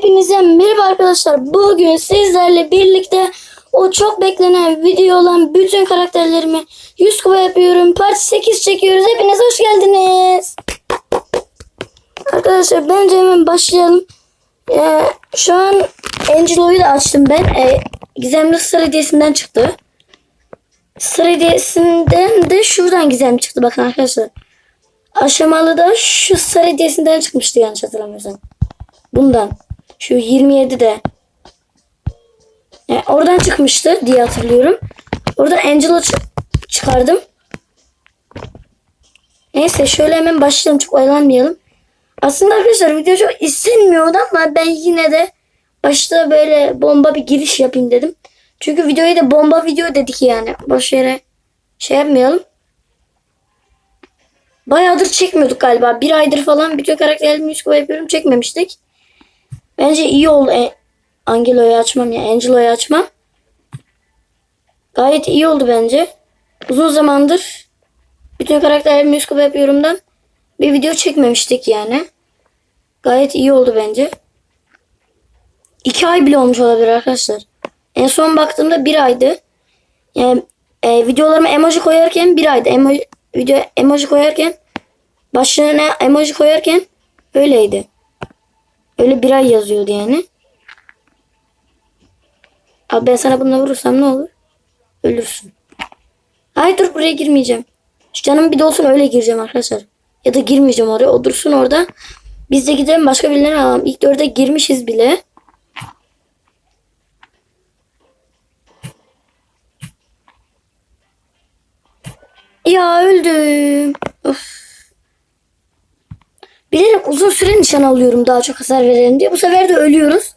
Hepinize merhaba arkadaşlar. Bugün sizlerle birlikte o çok beklenen video olan bütün karakterlerimi 100 kupa yapıyorum. Part 8 çekiyoruz. Hepiniz hoş geldiniz. Arkadaşlar bence hemen başlayalım. Ee, şu an Angelo'yu da açtım ben. Ee, Gizemli Sır Hediyesi'nden çıktı. Sır Hediyesi'nden de şuradan Gizem çıktı. Bakın arkadaşlar. Aşamalı da şu Sır Hediyesi'nden çıkmıştı yanlış hatırlamıyorsam. Bundan. Şu 27'de. Yani oradan çıkmıştı diye hatırlıyorum. Oradan Angelo çı- çıkardım. Neyse şöyle hemen başlayalım. Çok oyalanmayalım. Aslında arkadaşlar video çok istenmiyordu ama ben yine de başta böyle bomba bir giriş yapayım dedim. Çünkü videoyu da bomba video dedik yani. Boş yere şey yapmayalım. Bayağıdır çekmiyorduk galiba. Bir aydır falan karakterlerimi 100 kupa yapıyorum çekmemiştik. Bence iyi oldu. E, Angelo'yu açmam ya. Angelo'yu açmam. Gayet iyi oldu bence. Uzun zamandır bütün karakterlerimi 100 kupa yapıyorumdan bir video çekmemiştik yani. Gayet iyi oldu bence. İki ay bile olmuş olabilir arkadaşlar. En son baktığımda bir aydı. Yani e, videolarıma emoji koyarken bir aydı. Emoji, video emoji koyarken başlığına emoji koyarken öyleydi. Öyle bir ay yazıyordu yani. Abi ben sana bununla vurursam ne olur? Ölürsün. Hayır dur buraya girmeyeceğim. Şu canım bir de olsun öyle gireceğim arkadaşlar. Ya da girmeyeceğim oraya. O dursun orada. Biz de gidelim başka birilerini alalım. İlk dörde girmişiz bile. Ya öldüm. Of. Bilerek uzun süre nişan alıyorum daha çok hasar verelim diye. Bu sefer de ölüyoruz.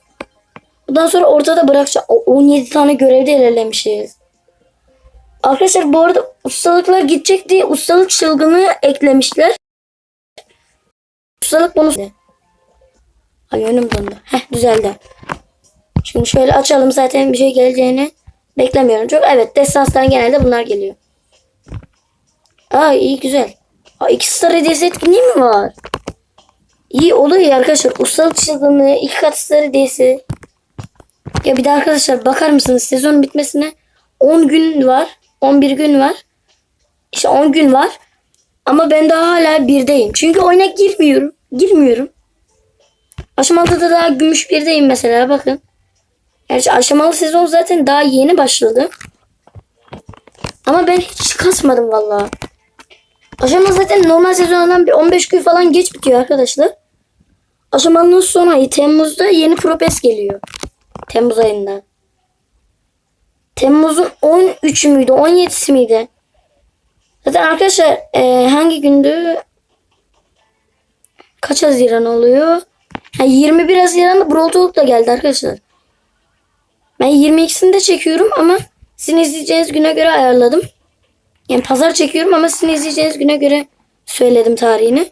Bundan sonra ortada bırakacağım. O 17 tane görevde ilerlemişiz. Arkadaşlar bu arada ustalıklar gidecek diye ustalık çılgını eklemişler. Ustalık bonusu. Ay önüm dondu. Heh düzeldi. Şimdi şöyle açalım zaten bir şey geleceğini beklemiyorum çok. Evet destanstan genelde bunlar geliyor. Aa iyi güzel. Aa, iki star hediyesi etkinliği mi var? İyi oluyor ya arkadaşlar. Ustalık çılgınlığı, iki kat star hediyesi. Ya bir de arkadaşlar bakar mısınız sezon bitmesine 10 gün var. 11 gün var. İşte 10 gün var. Ama ben daha hala birdeyim. Çünkü oyuna girmiyorum. Girmiyorum. Aşamalıda da daha gümüş birdeyim mesela bakın. Gerçi aşamalı sezon zaten daha yeni başladı. Ama ben hiç kasmadım vallahi. Aşama zaten normal sezondan bir 15 gün falan geç bitiyor arkadaşlar. Aşamanın son ayı Temmuz'da yeni Propes geliyor. Temmuz ayında. Temmuz'un 13 müydü 17'si miydi? Zaten arkadaşlar e, hangi gündü? Kaç Haziran oluyor? Ha, 21 Haziran'da Brawl Talk da geldi arkadaşlar. Ben 22'sinde çekiyorum ama sizin izleyeceğiniz güne göre ayarladım. Yani pazar çekiyorum ama sizin izleyeceğiniz güne göre söyledim tarihini.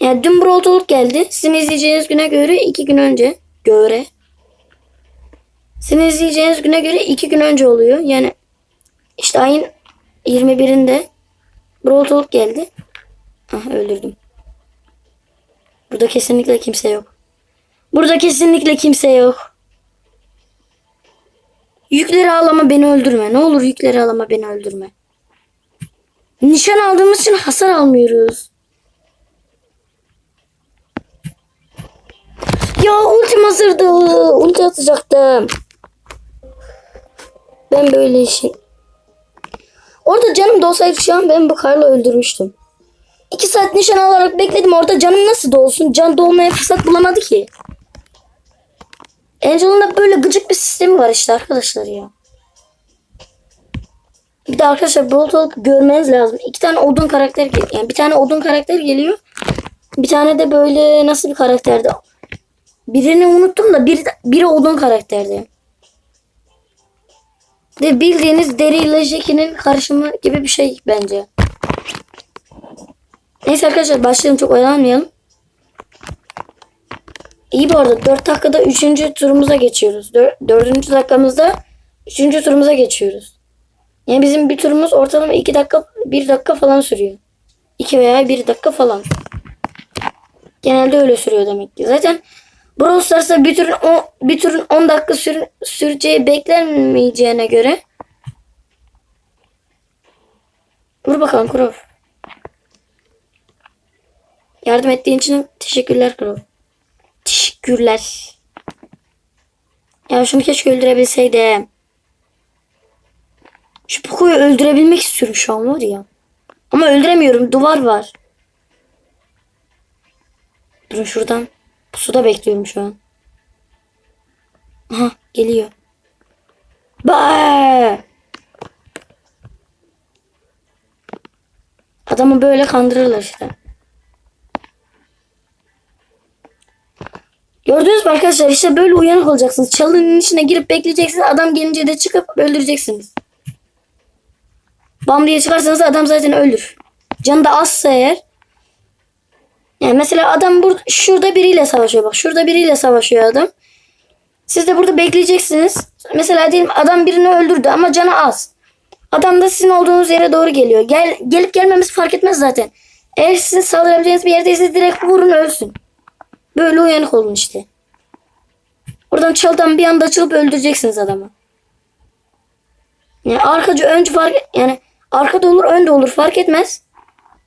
Yani dün Brawl Talk geldi. Sizin izleyeceğiniz güne göre iki gün önce. Göre. Sizin izleyeceğiniz güne göre iki gün önce oluyor. Yani işte ayın 21'inde Brawl Talk geldi. Ah öldürdüm. Burada kesinlikle kimse yok. Burada kesinlikle kimse yok. Yükleri alama beni öldürme. Ne olur yükleri alama beni öldürme. Nişan aldığımız için hasar almıyoruz. Ya ultim hazırdı. Ulti atacaktım. Ben böyle işin. Orada canım dolsaydı şu an ben bu karla öldürmüştüm. İki saat nişan alarak bekledim. Orada canım nasıl dolsun? Can dolmaya fırsat bulamadı ki. Angel'ın da böyle gıcık bir sistemi var işte arkadaşlar ya. Bir de arkadaşlar Brawl görmeniz lazım. İki tane odun karakter geliyor. Yani bir tane odun karakter geliyor. Bir tane de böyle nasıl bir karakterdi? Birini unuttum da bir, biri odun karakterdi. De bildiğiniz Deri ile Jackie'nin karışımı gibi bir şey bence. Neyse arkadaşlar başlayalım çok oyalanmayalım. İyi bu arada 4 dakikada 3. turumuza geçiyoruz. 4. dakikamızda 3. turumuza geçiyoruz. Yani bizim bir turumuz ortalama 2 dakika 1 dakika falan sürüyor. 2 veya 1 dakika falan. Genelde öyle sürüyor demek ki. Zaten Brawl Stars'ta bir turun, o, bir turun 10 dakika sür, süreceği beklenmeyeceğine göre Vur bakalım Kurov. Yardım ettiğin için teşekkürler Kurov. Teşekkürler. Ya şunu keşke öldürebilseydim. Şu Poco'yu öldürebilmek istiyorum şu an var ya. Ama öldüremiyorum. Duvar var. Durun şuradan. Suda bekliyorum şu an. Aha geliyor. Ba! Adamı böyle kandırırlar işte. Gördünüz mü arkadaşlar işte böyle uyanık olacaksınız. Çalının içine girip bekleyeceksiniz. Adam gelince de çıkıp öldüreceksiniz. Bam diye çıkarsanız adam zaten ölür. Canı da azsa eğer. Yani mesela adam burada şurada biriyle savaşıyor bak. Şurada biriyle savaşıyor adam. Siz de burada bekleyeceksiniz. Mesela diyelim adam birini öldürdü ama canı az. Adam da sizin olduğunuz yere doğru geliyor. Gel gelip gelmemiz fark etmez zaten. Eğer sizin saldırabileceğiniz bir yerdeyse direkt vurun ölsün. Böyle uyanık olun işte. Oradan çaldan bir anda açılıp öldüreceksiniz adamı. Yani arkacı öncü fark yani arkada olur önde olur fark etmez.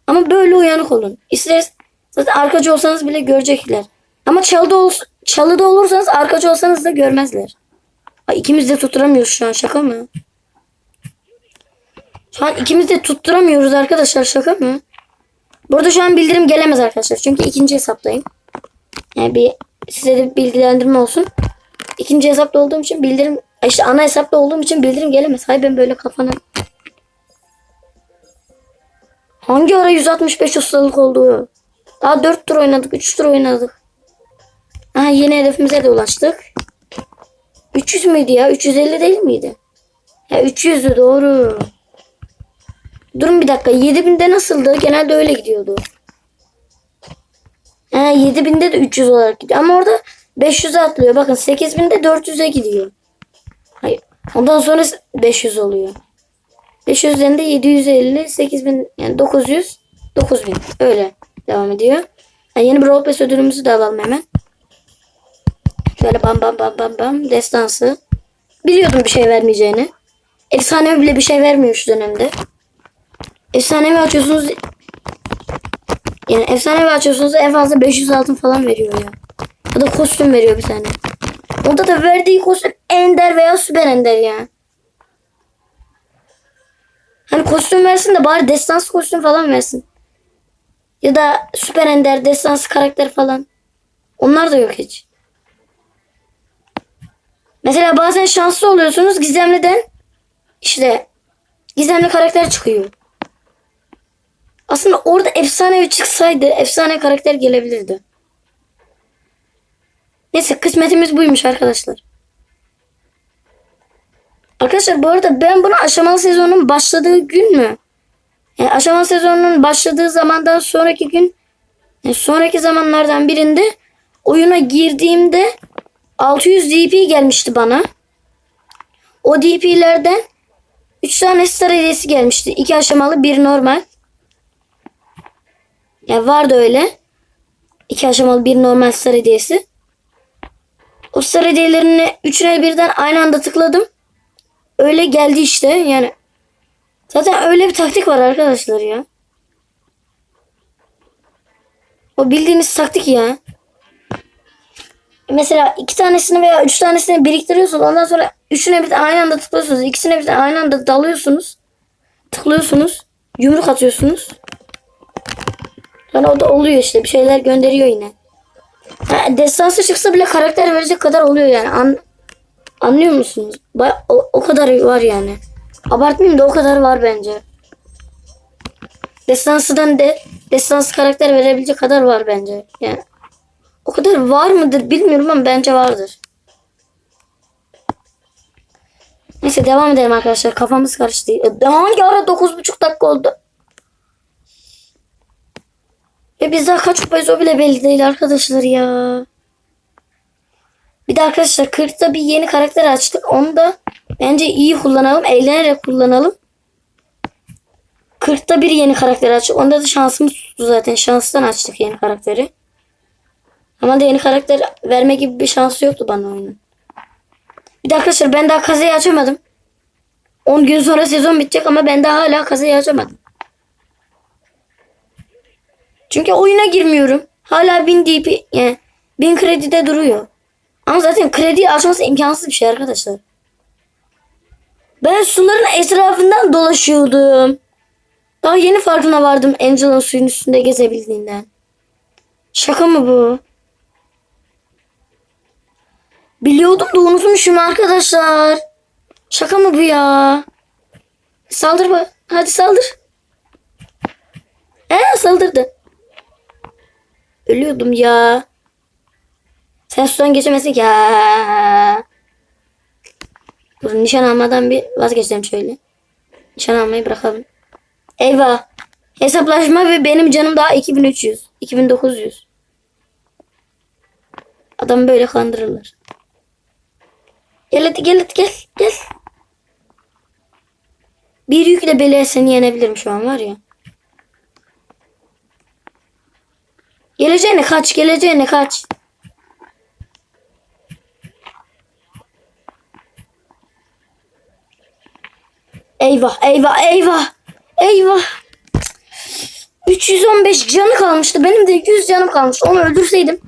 Ama böyle uyanık olun. İster zaten arkacı olsanız bile görecekler. Ama çalıda ol, çalıda olursanız arkacı olsanız da görmezler. Ay, ikimiz de tutturamıyoruz şu an şaka mı? Şu an ikimiz de tutturamıyoruz arkadaşlar şaka mı? Burada şu an bildirim gelemez arkadaşlar. Çünkü ikinci hesaptayım. Yani bir size de bir bilgilendirme olsun. İkinci hesapta olduğum için bildirim işte ana hesapta olduğum için bildirim gelemez. Hay ben böyle kafana Hangi ara 165 ustalık oldu? Daha 4 tur oynadık, 3 tur oynadık. Ha yeni hedefimize de ulaştık. 300 müydü ya? 350 değil miydi? Ya 300'dü doğru. Durun bir dakika. 7000'de nasıldı? Genelde öyle gidiyordu. Ha 7000'de de 300 olarak gidiyor. Ama orada 500'e atlıyor. Bakın 8000'de 400'e gidiyor. Hayır. Ondan sonra 500 oluyor. 500'den de 750, 8000 yani 900, 9000 öyle devam ediyor. Ha, yeni Brawl Pass ödülümüzü de alalım hemen. Şöyle bam bam bam bam bam destansı. Biliyordum bir şey vermeyeceğini. Efsanevi bile bir şey vermiyor şu dönemde. Efsanevi açıyorsunuz. Yani efsanevi açıyorsunuz en fazla 500 altın falan veriyor ya. Ya da kostüm veriyor bir tane. Onda da verdiği kostüm ender veya süper ender ya. Hani kostüm versin de bari destans kostüm falan versin. Ya da süper ender destans karakter falan. Onlar da yok hiç. Mesela bazen şanslı oluyorsunuz gizemliden işte gizemli karakter çıkıyor. Aslında orada efsanevi çıksaydı efsane karakter gelebilirdi. Neyse kısmetimiz buymuş arkadaşlar. Arkadaşlar bu arada ben bunu aşamalı sezonun başladığı gün mü? Yani aşamalı sezonun başladığı zamandan sonraki gün yani sonraki zamanlardan birinde oyuna girdiğimde 600 DP gelmişti bana. O DP'lerden 3 tane star hediyesi gelmişti. 2 aşamalı bir normal. Yani vardı öyle. 2 aşamalı bir normal star hediyesi. O star hediyelerini üçüne birden aynı anda tıkladım. Öyle geldi işte yani. Zaten öyle bir taktik var arkadaşlar ya. O bildiğiniz taktik ya. Mesela iki tanesini veya üç tanesini biriktiriyorsunuz. Ondan sonra üçüne bir aynı anda tıklıyorsunuz. İkisine bir aynı anda dalıyorsunuz. Tıklıyorsunuz. Yumruk atıyorsunuz. Sonra o da oluyor işte. Bir şeyler gönderiyor yine. Ha, destansı çıksa bile karakter verecek kadar oluyor yani. An Anlıyor musunuz? Baya, o, o kadar var yani. Abartmayayım da o kadar var bence. Destansıdan de destansı karakter verebilecek kadar var bence. Yani o kadar var mıdır bilmiyorum ama bence vardır. Neyse devam edelim arkadaşlar. Kafamız karıştı. E, Hangi ara 9,5 dakika oldu? Ve biz daha kaç kupayız o bile belli değil arkadaşlar ya. Bir de arkadaşlar 40'ta bir yeni karakter açtık. Onu da bence iyi kullanalım. Eğlenerek kullanalım. 40'ta bir yeni karakter açtık. Onda da şansımız tuttu zaten. Şanstan açtık yeni karakteri. Ama da yeni karakter verme gibi bir şansı yoktu bana oyunun. Bir de arkadaşlar ben daha kazayı açamadım. 10 gün sonra sezon bitecek ama ben daha hala kazayı açamadım. Çünkü oyuna girmiyorum. Hala 1000 DP yani 1000 kredide duruyor. Ama zaten krediyi açması imkansız bir şey arkadaşlar. Ben suların etrafından dolaşıyordum. Daha yeni farkına vardım Angela'nın suyun üstünde gezebildiğinden. Şaka mı bu? Biliyordum da unutmuşum arkadaşlar. Şaka mı bu ya? Saldır mı? Hadi saldır. He saldırdı. Ölüyordum ya. Sen sudan geçemezsin ki. Dur nişan almadan bir vazgeçelim şöyle. Nişan almayı bırakalım. Eyvah. Hesaplaşma ve benim canım daha 2300. 2900. Adam böyle kandırırlar. Gel hadi gel hadi gel. Gel. Bir yükle bile seni yenebilirim şu an var ya. Geleceğine kaç, geleceğine kaç. Eyvah, eyvah, eyvah. Eyvah. 315 canı kalmıştı. Benim de 100 canım kalmıştı. Onu öldürseydim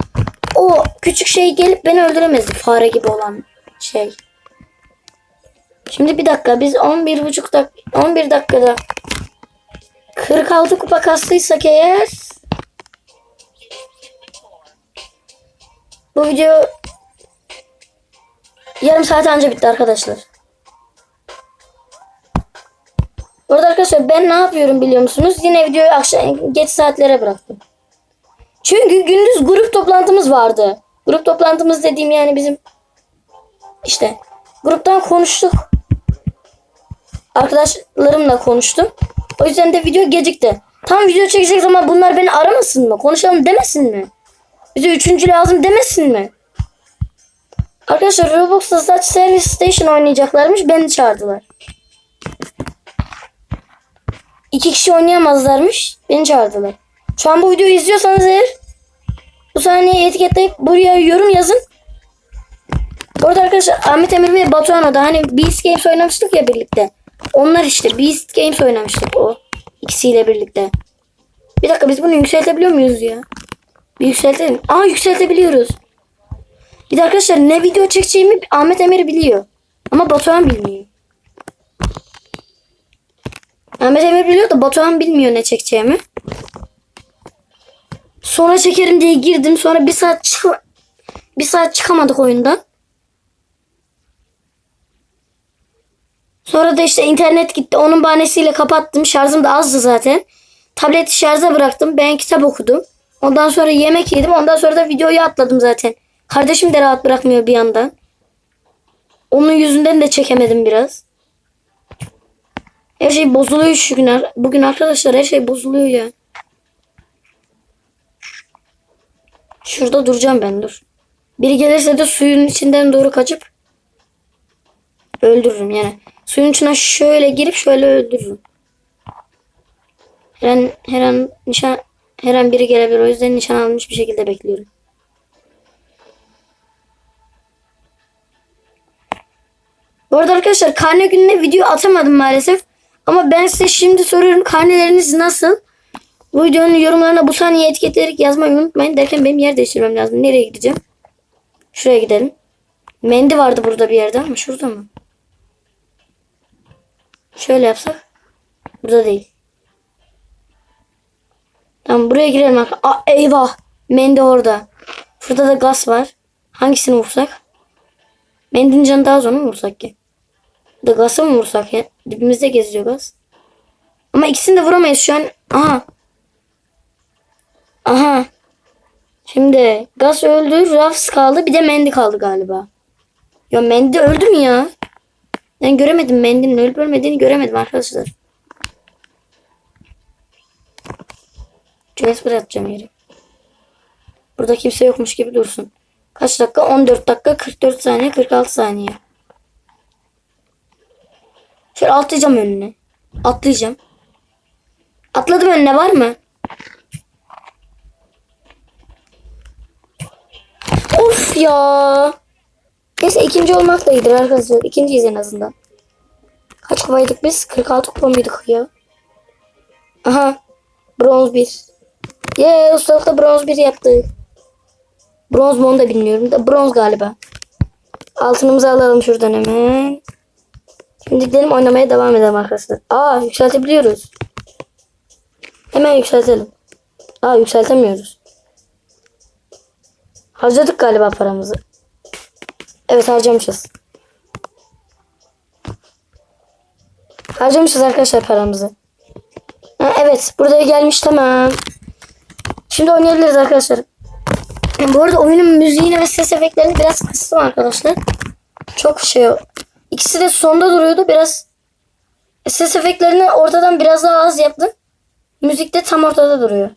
o küçük şey gelip beni öldüremezdi. Fare gibi olan şey. Şimdi bir dakika biz 11 buçuk dak 11 dakikada 46 kupa kastıysak eğer bu video yarım saat önce bitti arkadaşlar. Arkadaşlar ben ne yapıyorum biliyor musunuz? Yine videoyu akşam geç saatlere bıraktım. Çünkü gündüz grup toplantımız vardı. Grup toplantımız dediğim yani bizim işte gruptan konuştuk. Arkadaşlarımla konuştum. O yüzden de video gecikti. Tam video çekecek zaman bunlar beni aramasın mı? Konuşalım demesin mi? Bize üçüncü lazım demesin mi? Arkadaşlar Roblox'ta Touch Service Station oynayacaklarmış. Beni çağırdılar. İki kişi oynayamazlarmış. Beni çağırdılar. Şu an bu videoyu izliyorsanız eğer bu sahneyi etiketleyip buraya yorum yazın. Bu arada arkadaşlar Ahmet Emir ve Batuhan'a da hani Beast Games oynamıştık ya birlikte. Onlar işte Beast Games oynamıştık o ikisiyle birlikte. Bir dakika biz bunu yükseltebiliyor muyuz ya? Bir yükseltelim. Aa yükseltebiliyoruz. Bir de arkadaşlar ne video çekeceğimi Ahmet Emir biliyor. Ama Batuhan bilmiyor. Ahmet Emir biliyor da Batuhan bilmiyor ne çekeceğimi. Sonra çekerim diye girdim. Sonra bir saat çık bir saat çıkamadık oyundan. Sonra da işte internet gitti. Onun bahanesiyle kapattım. Şarjım da azdı zaten. Tableti şarja bıraktım. Ben kitap okudum. Ondan sonra yemek yedim. Ondan sonra da videoyu atladım zaten. Kardeşim de rahat bırakmıyor bir yandan. Onun yüzünden de çekemedim biraz. Her şey bozuluyor şu gün. Bugün arkadaşlar her şey bozuluyor ya. Şurada duracağım ben dur. Biri gelirse de suyun içinden doğru kaçıp öldürürüm yani. Suyun içine şöyle girip şöyle öldürürüm. Her an, her an nişan her an biri gelebilir. O yüzden nişan almış bir şekilde bekliyorum. Bu arada arkadaşlar karne gününe video atamadım maalesef. Ama ben size şimdi soruyorum karneleriniz nasıl? Bu videonun yorumlarına bu saniye etiketleyerek yazmayı unutmayın. Derken benim yer değiştirmem lazım. Nereye gideceğim? Şuraya gidelim. Mendi vardı burada bir yerde ama şurada mı? Şöyle yapsak. Burada değil. Tamam buraya girelim. Aa, eyvah. Mendi orada. Şurada da gaz var. Hangisini vursak? Mendinin canı daha zor mu vursak ki? Da gazı mı vursak ya? Dibimizde geziyor gaz. Ama ikisini de vuramayız şu an. Aha. Aha. Şimdi gaz öldü. Ruffs kaldı. Bir de Mendi kaldı galiba. Ya Mendi öldü mü ya? Ben göremedim. Mendi'nin ölüp ölmediğini göremedim arkadaşlar. Joyce bırakacağım yeri. Burada kimse yokmuş gibi dursun. Kaç dakika? 14 dakika 44 saniye 46 saniye. Şöyle atlayacağım önüne. Atlayacağım. Atladım önüne var mı? Of ya. Neyse ikinci olmak da iyidir arkadaşlar. İkinciyiz en azından. Kaç kupaydık biz? 46 kupa mıydık ya? Aha. Bronz 1. Yeah ustalıkta bronz 1 yaptık. Bronz mu onu da bilmiyorum da bronz galiba. Altınımızı alalım şuradan hemen. Şimdi gidelim oynamaya devam edelim arkadaşlar. Aa yükseltebiliyoruz. Hemen yükseltelim. Aa yükseltemiyoruz. Harcadık galiba paramızı. Evet harcamışız. Harcamışız arkadaşlar paramızı. Ha, evet buraya gelmiş tamam. Şimdi oynayabiliriz arkadaşlar. Bu arada oyunun müziğini ve ses efektlerini biraz kıstım arkadaşlar. Çok şey. İkisi de sonda duruyordu. Biraz ses efektlerini ortadan biraz daha az yaptım. Müzik de tam ortada duruyor.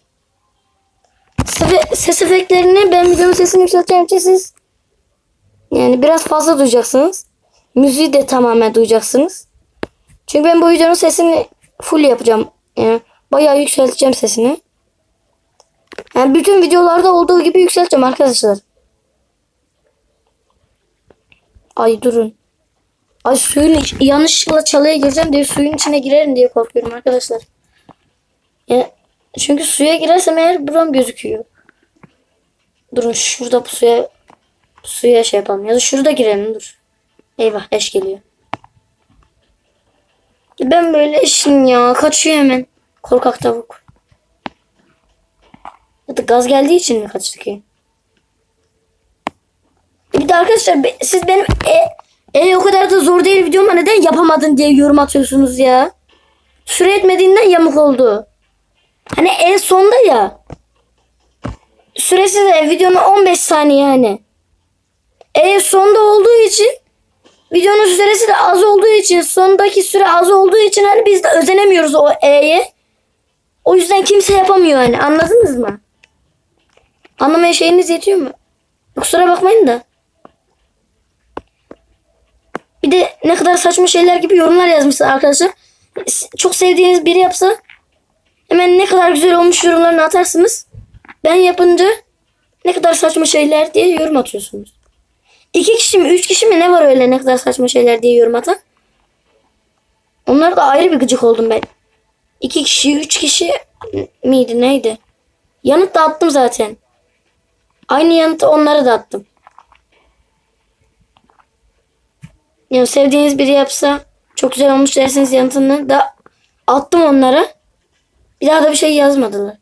Ses- efektlerini ben videonun sesini yükselteceğim için siz yani biraz fazla duyacaksınız. Müziği de tamamen duyacaksınız. Çünkü ben bu videonun sesini full yapacağım. Yani bayağı yükselteceğim sesini. Yani bütün videolarda olduğu gibi yükselteceğim arkadaşlar. Ay durun. Ay suyun yanlışlıkla çalıya gireceğim diye suyun içine girerim diye korkuyorum arkadaşlar. Ya, çünkü suya girersem eğer buram gözüküyor. Durun şurada bu suya suya şey yapalım. Ya da şurada girelim dur. Eyvah eş geliyor. Ben böyle eşin ya. Kaçıyor hemen. Korkak tavuk. Ya da gaz geldiği için mi kaçtı ki? Bir de arkadaşlar siz benim e, e o kadar da zor değil videoma neden yapamadın diye yorum atıyorsunuz ya. Süre etmediğinden yamuk oldu. Hani en sonda ya. Süresi de videonun 15 saniye hani. En sonda olduğu için videonun süresi de az olduğu için sondaki süre az olduğu için hani biz de özenemiyoruz o E'ye. O yüzden kimse yapamıyor hani anladınız mı? Anlamaya şeyiniz yetiyor mu? Kusura bakmayın da. Bir de ne kadar saçma şeyler gibi yorumlar yazmışsınız arkadaşlar. Çok sevdiğiniz biri yapsa hemen ne kadar güzel olmuş yorumlarını atarsınız. Ben yapınca ne kadar saçma şeyler diye yorum atıyorsunuz. İki kişi mi, üç kişi mi ne var öyle ne kadar saçma şeyler diye yorum atan? Onlar da ayrı bir gıcık oldum ben. İki kişi, üç kişi miydi neydi? Yanıt da attım zaten. Aynı yanıtı onlara da attım. Yani sevdiğiniz biri yapsa çok güzel olmuş derseniz yanıtını da attım onlara. Bir daha da bir şey yazmadılar.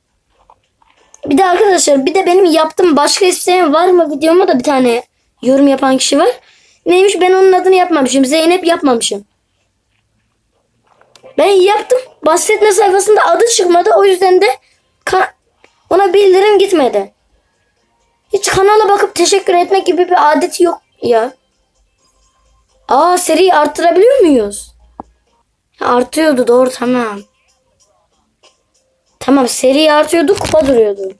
Bir de arkadaşlar bir de benim yaptığım başka isteyen var mı videoma da bir tane yorum yapan kişi var. Neymiş ben onun adını yapmamışım. Zeynep yapmamışım. Ben yaptım. Bahsetme sayfasında adı çıkmadı. O yüzden de ona bildirim gitmedi. Hiç kanala bakıp teşekkür etmek gibi bir adet yok ya. Aa seriyi arttırabiliyor muyuz? Artıyordu doğru tamam. Tamam seri artıyordu kupa duruyordu.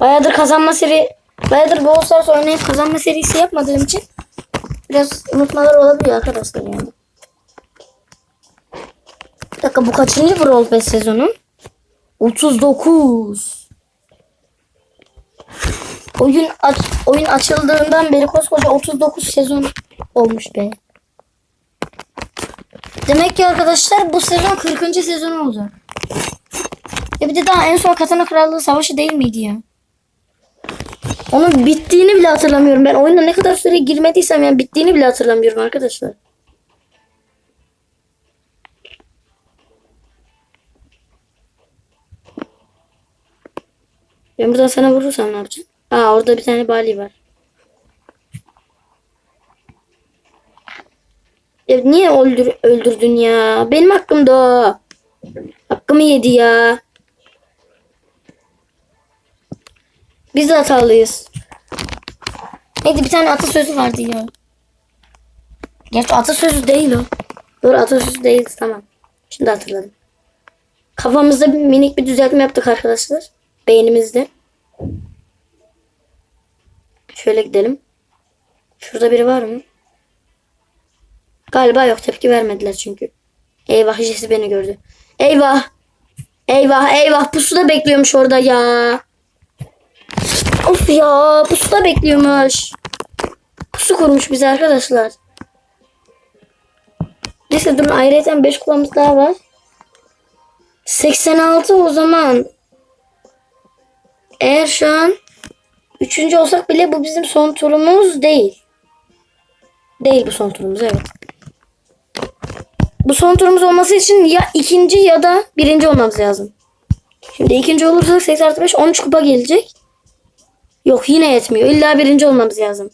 Bayağıdır kazanma seri bayağıdır Brawl Stars oynayıp kazanma serisi yapmadığım için biraz unutmalar olabiliyor arkadaşlar yani. Bir dakika bu kaçıncı Brawl Pass sezonu? 39. Oyun aç, oyun açıldığından beri koskoca 39 sezon olmuş be. Demek ki arkadaşlar bu sezon 40. sezon olacak. Ya bir de daha en son Katana Krallığı Savaşı değil miydi ya? Onun bittiğini bile hatırlamıyorum. Ben oyuna ne kadar süre girmediysem yani bittiğini bile hatırlamıyorum arkadaşlar. Ben buradan sana vurursam ne yapacağım? Aa orada bir tane bali var. Ya niye öldür, öldürdün ya? Benim hakkımda o. Hakkımı yedi ya. Biz de hatalıyız. Neydi bir tane atasözü vardı ya. Gerçi atasözü değil o. Doğru atasözü değil tamam. Şimdi hatırladım. Kafamızda minik bir düzeltme yaptık arkadaşlar. Beynimizde. Şöyle gidelim. Şurada biri var mı? Galiba yok tepki vermediler çünkü. Eyvah Jesse beni gördü. Eyvah. Eyvah eyvah pusuda bekliyormuş orada ya. Of ya pusuda bekliyormuş. Pusu kurmuş bize arkadaşlar. Neyse durun ayrıca 5 kupamız daha var. 86 o zaman. Eğer şu an üçüncü olsak bile bu bizim son turumuz değil. Değil bu son turumuz evet. Bu son turumuz olması için ya ikinci ya da birinci olmamız lazım. Şimdi ikinci olursak 8 artı 5 13 kupa gelecek. Yok yine yetmiyor. İlla birinci olmamız lazım.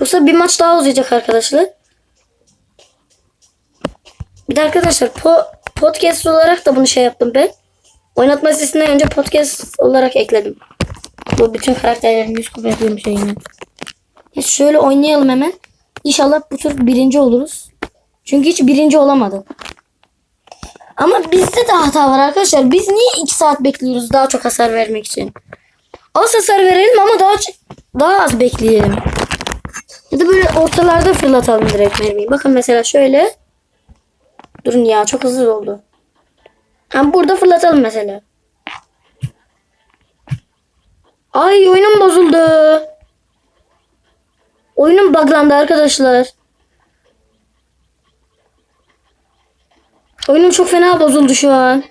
Yoksa bir maç daha uzayacak arkadaşlar. Bir de arkadaşlar po podcast olarak da bunu şey yaptım ben. Oynatma listesinden önce podcast olarak ekledim. Bu bütün karakterlerin 100 kupa yapıyorum şeyini. Ya şöyle oynayalım hemen. İnşallah bu tur birinci oluruz. Çünkü hiç birinci olamadı. Ama bizde de hata var arkadaşlar. Biz niye 2 saat bekliyoruz daha çok hasar vermek için? Az hasar verelim ama daha daha az bekleyelim. Ya da böyle ortalarda fırlatalım direkt mermiyi. Bakın mesela şöyle. Durun ya çok hızlı oldu. Ha burada fırlatalım mesela. Ay oyunum bozuldu. Oyunum buglandı arkadaşlar. Oyunum çok fena bozuldu şu an.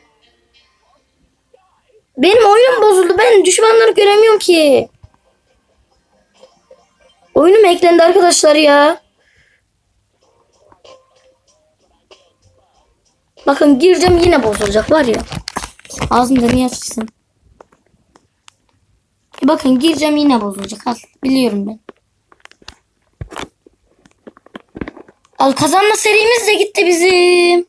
Benim oyunum bozuldu. Ben düşmanları göremiyorum ki. Oyunum eklendi arkadaşlar ya. Bakın gireceğim yine bozulacak var ya. Ağzımda niye açıksın? Bakın gireceğim yine bozulacak. Al biliyorum ben. Al kazanma serimiz de gitti bizim.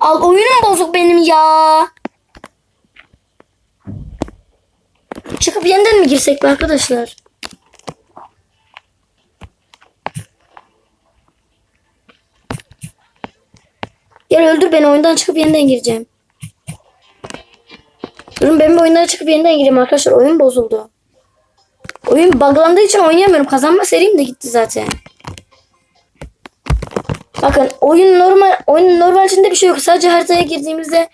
Al oyunum bozuk benim ya. Çıkıp yeniden mi girsek be arkadaşlar? Gel öldür beni oyundan çıkıp yeniden gireceğim. Durun ben bir oyundan çıkıp yeniden gireyim arkadaşlar. Oyun bozuldu. Oyun buglandığı için oynayamıyorum. Kazanma serim de gitti zaten. Bakın oyun normal oyun normal içinde bir şey yok. Sadece haritaya girdiğimizde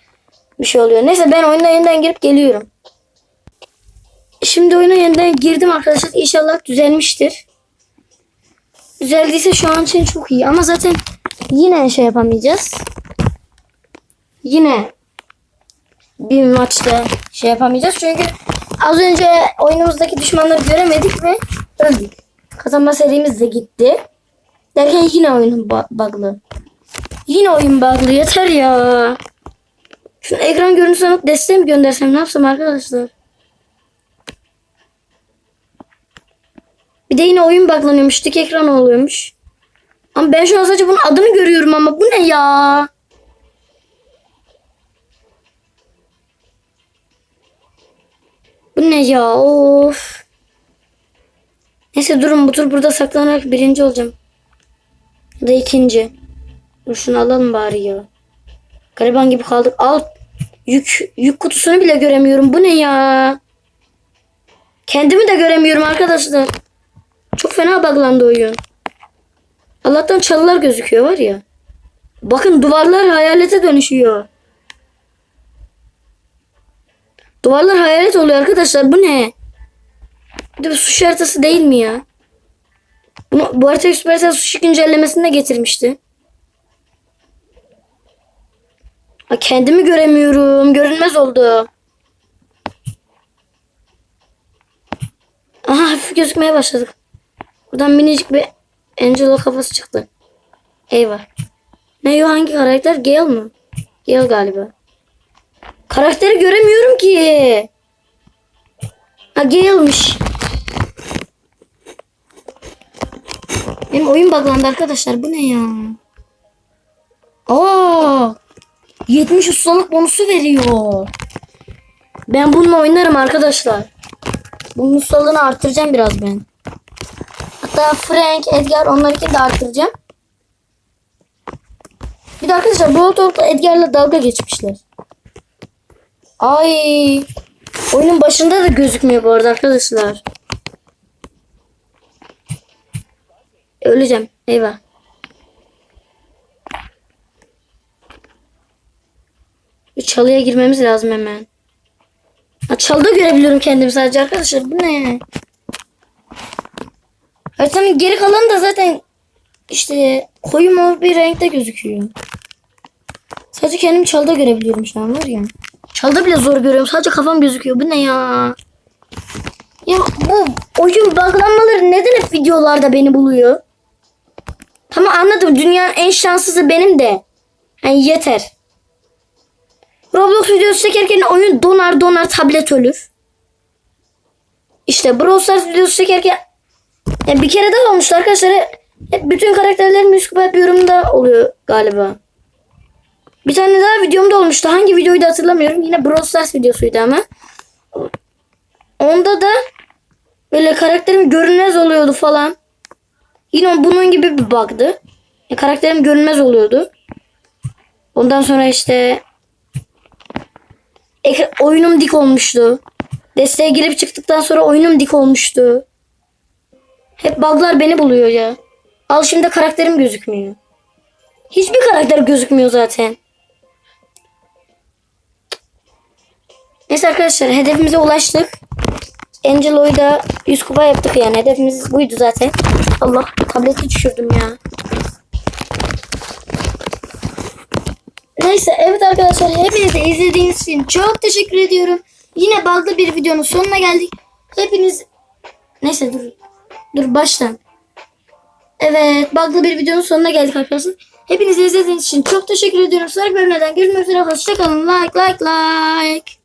bir şey oluyor. Neyse ben oyuna yeniden girip geliyorum. Şimdi oyuna yeniden girdim arkadaşlar. İnşallah düzelmiştir. Düzeldiyse şu an için çok iyi. Ama zaten yine şey yapamayacağız. Yine bir maçta şey yapamayacağız. Çünkü az önce oyunumuzdaki düşmanları göremedik ve öldük. Kazanma serimiz de gitti. Derken yine oyunun ba- bug'lı. Yine oyun bug'lı. Yeter ya. Şunu ekran görüntüsü alıp desteğe mi göndersem ne yapsam arkadaşlar? Bir de yine oyun buglanıyormuş. Dik ekran oluyormuş. Ama ben şu an sadece bunun adını görüyorum ama bu ne ya? Bu ne ya? Of. Neyse durun bu tur burada saklanarak birinci olacağım. Ya da ikinci. Dur şunu alalım bari ya. Gariban gibi kaldık. Al. Yük, yük kutusunu bile göremiyorum. Bu ne ya? Kendimi de göremiyorum arkadaşlar. Çok fena buglandı oyun. Allah'tan çalılar gözüküyor var ya. Bakın duvarlar hayalete dönüşüyor. Duvarlar hayalet oluyor arkadaşlar. Bu ne? Bir de bu sushi haritası değil mi ya? Bunu, bu harita Supercell sushi güncellemesinde getirmişti. Ha, kendimi göremiyorum. Görünmez oldu. Aha hafif gözükmeye başladık. Buradan minicik bir Angelo kafası çıktı. Eyvah. Ne yo hangi karakter? Gale mı? Gale galiba. Karakteri göremiyorum ki. Ha Gale'miş. Benim oyun buglandı arkadaşlar. Bu ne ya? Aa! 70 ustalık bonusu veriyor. Ben bununla oynarım arkadaşlar. Bunun ustalığını artıracağım biraz ben. Hatta Frank, Edgar onlarınkini de artıracağım. Bir de arkadaşlar bu ortalıkta Edgar'la dalga geçmişler. Ay. Oyunun başında da gözükmüyor bu arada arkadaşlar. Öleceğim. Eyvah. Bir çalıya girmemiz lazım hemen. Ha, çalda görebiliyorum kendimi sadece arkadaşlar. Bu ne? Haritanın geri kalanı da zaten işte koyu mor bir renkte gözüküyor. Sadece kendimi çalda görebiliyorum şu an var ya. Çalda bile zor görüyorum. Sadece kafam gözüküyor. Bu ne ya? Ya bu oyun buglanmaları neden hep videolarda beni buluyor? Tamam anladım. Dünyanın en şanslısı benim de. Yani yeter. Roblox videosu çekerken oyun donar donar tablet ölür. İşte Brawl Stars videosu çekerken ya bir kere daha olmuştu arkadaşlar. Hep bütün karakterlerin müzik hep yorumda oluyor galiba. Bir tane daha videomda olmuştu. Hangi videoyu da hatırlamıyorum. Yine Brawl Stars videosuydu ama. Onda da böyle karakterim görünmez oluyordu falan. Yine bunun gibi bir bug'dı. Ya karakterim görünmez oluyordu. Ondan sonra işte oyunum dik olmuştu. Desteğe girip çıktıktan sonra oyunum dik olmuştu. Hep bug'lar beni buluyor ya. Al şimdi karakterim gözükmüyor. Hiçbir karakter gözükmüyor zaten. Neyse arkadaşlar hedefimize ulaştık. Angelo'yu da 100 kupa yaptık yani. Hedefimiz buydu zaten. Allah tableti düşürdüm ya. Neyse evet arkadaşlar hepinize izlediğiniz için çok teşekkür ediyorum. Yine bug'lı bir videonun sonuna geldik. Hepiniz neyse dur. Dur baştan. Evet bug'lı bir videonun sonuna geldik arkadaşlar. Hepinize izlediğiniz için çok teşekkür ediyorum. Sonraki bölümlerden görüşmek üzere. Hoşçakalın. Like like like.